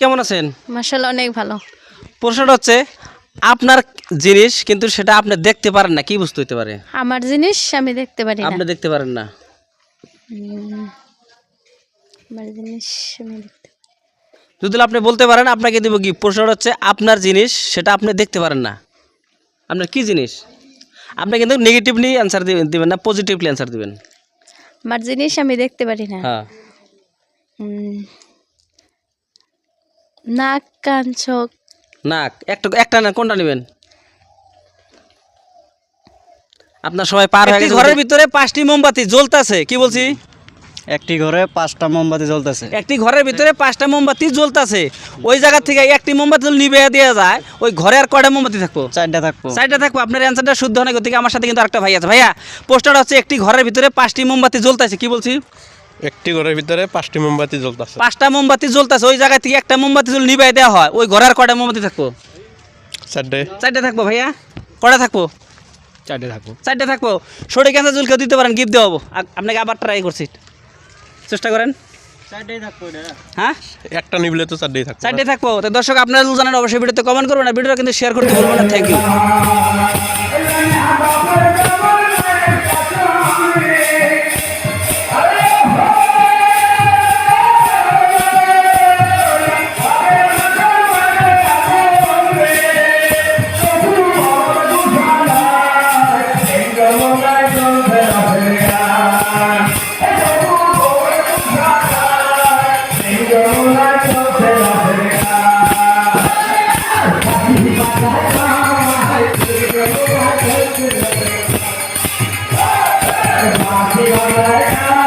কেমন আছেন? মাসাল্লাহ অনেক ভালো। প্রশ্নটা হচ্ছে আপনার জিনিস কিন্তু সেটা আপনি দেখতে পারেন না কি বুঝতে হইতে পারে? আমার জিনিস আমি দেখতে পারি না। আপনি দেখতে পারেন না? আমার জিনিস আমি দেখতে যদি আপনি বলতে পারেন আপনাকে দেবো কি? প্রশ্নটা হচ্ছে আপনার জিনিস সেটা আপনি দেখতে পারেন না। আপনার কি জিনিস? আপনি কিন্তু নেগেটিভলি অ্যান্সার দিবেন না পজিটিভলি অ্যান্সার দিবেন। আমার জিনিস আমি দেখতে পারি না। হ্যাঁ। নাক কান চোখ। না একটা একটা না কোনটা নেবেন? আপনার সবাই পার হয়ে গেছে ঘরের ভিতরে পাঁচটি মোমবাতি জ্বলতেছে কি বলছি? একটি ঘরে পাঁচটা মোমবাতি জ্বলতেছে। একটি ঘরের ভিতরে পাঁচটা মোমবাতি জ্বলতেছে। ওই জায়গা থেকে একটি মোমবাতি নিভে দেওয়া যায় ওই ঘরে আর কয়টা মোমবাতি থাকব? চারটা থাকব। সাইডে থাকব। আপনার অ্যান্সারটা শুদ্ধ হয় না থেকে আমার সাথে কিন্তু আরেকটা ভাই আছে। ভাইয়া পোস্টারটা হচ্ছে একটি ঘরের ভিতরে পাঁচটি মোমবাতি জ্বলতেছে কি বলছি? একটি ঘরের ভিতরে পাঁচটি মোমবাতি জ্বলতেছে। পাঁচটা মোমবাতি জ্বলতেছে ওই জায়গা থেকে একটা মোমবাতি যদি নিভে দেওয়া হয়। ওই ঘরে আর কয়টা মোমবাতি থাকব? চারটে। চারটে থাকব ভাইয়া? কটা থাকব? চারটে থাকব। চারটে থাকব। সরে অ্যান্সার যদি কেউ দিতে পারেন গিফট দেওয়া হব। আপনাকে আবার ট্রাই করছি। চেষ্টা করেন। হ্যাঁ? একটা নিবলে তো চারটেই থাকবে। চারটে থাকব। তো দর্শক আপনারা জানেন অবশ্যই ভিডিওতে কমেন্ট করবেন আর ভিডিওটা কিন্তু শেয়ার করতে বলবেন না। Thank you Obrigado, birthday.